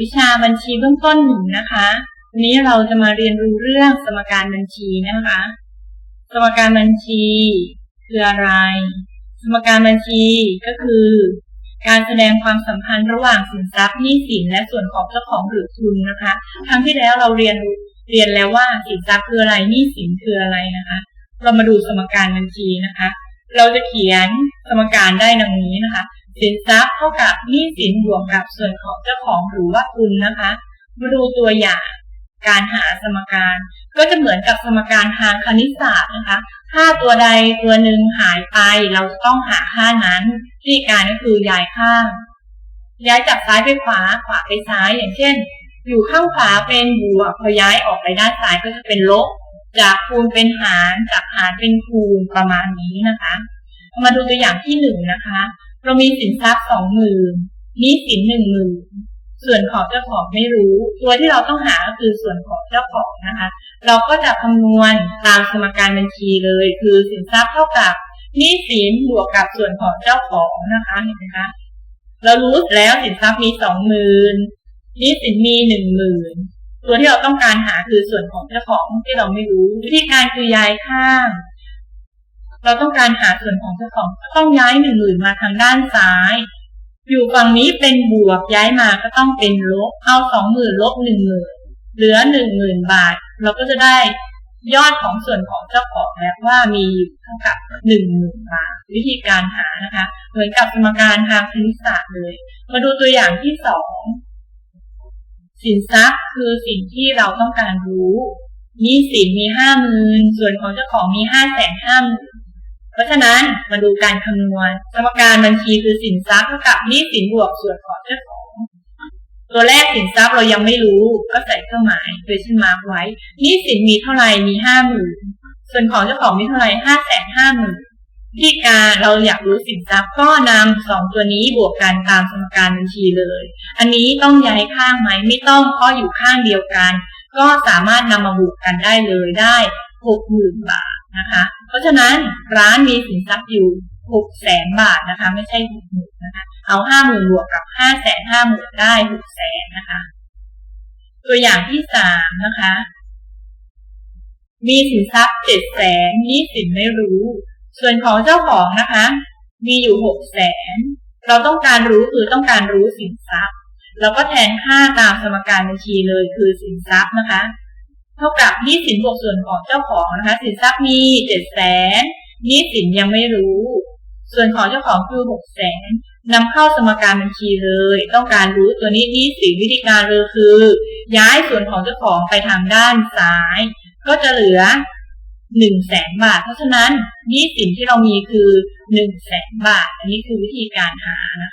วิชาบัญชีเบื้องต้นหนึ่งนะคะวันนี้เราจะมาเรียนรู้เรื่องสมการบัญชีนะคะ สมการบัญชีคืออะไร สมการบัญชีก็คือ การแสดงความสัมพันธ์ระหว่างสินทรัพย์หนี้สินและส่วนของเจ้าของหรือทุนนะคะ ครั้งที่แล้วเราเรียนเรียนแล้วว่าสินทรัพย์คืออะไรหนี้สินคืออะไรนะคะ เรามาดูสมการบัญชีนะคะ เราจะเขียนสมการได้ดังนี้นะคะ สินทรัพย์เท่ากับหนี้สินบวกกับส่วนของเจ้าของหรือว่าทุนนะคะ มาดูตัวอย่างการหาสมการ ก็จะเหมือนกับสมการทางคณิตศาสตร์นะคะถ้าตัวใดตัวหนึ่งหายไปเราต้องหาค่านั้นวิธีการก็คือย้ายข้าง ย้ายจากซ้ายไปขวาขวาไปซ้ายอย่างเช่น อยู่ข้างขวาเป็นบวกพอย้ายออกไปด้านซ้ายก็จะเป็นลบ จากคูณเป็นหารจากหารเป็นคูณประมาณนี้นะคะ มาดูตัวอย่างที่หนึ่งนะคะ เรามีสินทรัพย์สองหมื่นนี้สินหนึ่งหมื่นส่วนของเจ้าของไม่รู้ ตัวที่เราต้องหาก็คือส่วนของเจ้าของนะคะ เราก็จะคำนวณตามสมการบัญชีเลย คือสินทรัพย์เท่ากับนี้สินบวกกับส่วนของเจ้าของนะคะเห็นไหมคะเรารู้แล้วสินทรัพย์มีสองหมื่นนี้สินมีหนึ่งหมื่นตัวที่เราต้องการหาคือส่วนของเจ้าของที่เราไม่รู้ วิธีการคือย้ายข้าง เราต้องการหาส่วนของเจ้าของก็ต้องย้ายหนึ่งหมื่นมาทางด้านซ้าย อยู่ฝั่งนี้เป็นบวกย้ายมาก็ต้องเป็นลบ เอาสองหมื่นลบหนึ่งหมื่นเหลือหนึ่งหมื่นบาท เราก็จะได้ยอดของส่วนของเจ้าของแล้วว่ามีอยู่เท่ากับหนึ่งหมื่นบาท วิธีการหานะคะ เหมือนกับสมการทางคณิตศาสตร์เลย มาดูตัวอย่างที่สองสินทรัพย์คือสิ่งที่เราต้องการรู้หนี้สินมีห้าหมื่นส่วนของเจ้าของมีห้าแสนห้าหมื่น ราะฉะนั้นมาดูการคำนวณสมการบัญชีคือสินทรัพย์เท่ากับหนี้สินบวกส่วนของเจ้าของ ตัวแรกสินทรัพย์เรายังไม่รู้ก็ใส่เครื่องหมาย question mark ไว้หนี้สินมีเท่าไหร่มีห้าหมื่นส่วนของเจ้าของมีเท่าไหร่ห้าแสนห้าหมื่นวิธีการเราอยากรู้สินทรัพย์ก็นำสองตัวนี้บวกกันตามสมการบัญชีเลย อันนี้ต้องย้ายข้างไหมไม่ต้องเพราะอยู่ข้างเดียวกัน ก็สามารถนำมาบวกกันได้เลยได้หกหมื่นบาท นะคะ เพราะฉะนั้นร้านมีสินทรัพย์อยู่หกแสนบาทนะคะ ไม่ใช่หกหมื่นนะคะ เอาห้าหมื่นบวกกับห้าแสนห้าหมื่นได้หกแสนนะคะ ตัวอย่างที่สามนะคะ มีสินทรัพย์เจ็ดแสนนี้สินไม่รู้ ส่วนของเจ้าของนะคะ มีอยู่หกแสนเราต้องการรู้คือต้องการรู้สินทรัพย์เราก็แทนค่าตามสมการบัญชีเลยคือสินทรัพย์นะคะ เท่ากับหนี้สินบวกส่วนของเจ้าของนะคะสินทรัพย์มีเจ็ดแสนหนี้สินยังไม่รู้ ส่วนของเจ้าของคือหกแสนนำเข้าสมการบัญชีเลย ต้องการรู้ตัวนี้หนี้สินวิธีการเลยคือ ย้ายส่วนของเจ้าของไปทางด้านซ้าย ก็จะเหลือหนึ่งแสนบาท เพราะฉะนั้นหนี้สินที่เรามีคือหนึ่งแสนบาท อันนี้คือวิธีการหานะคะ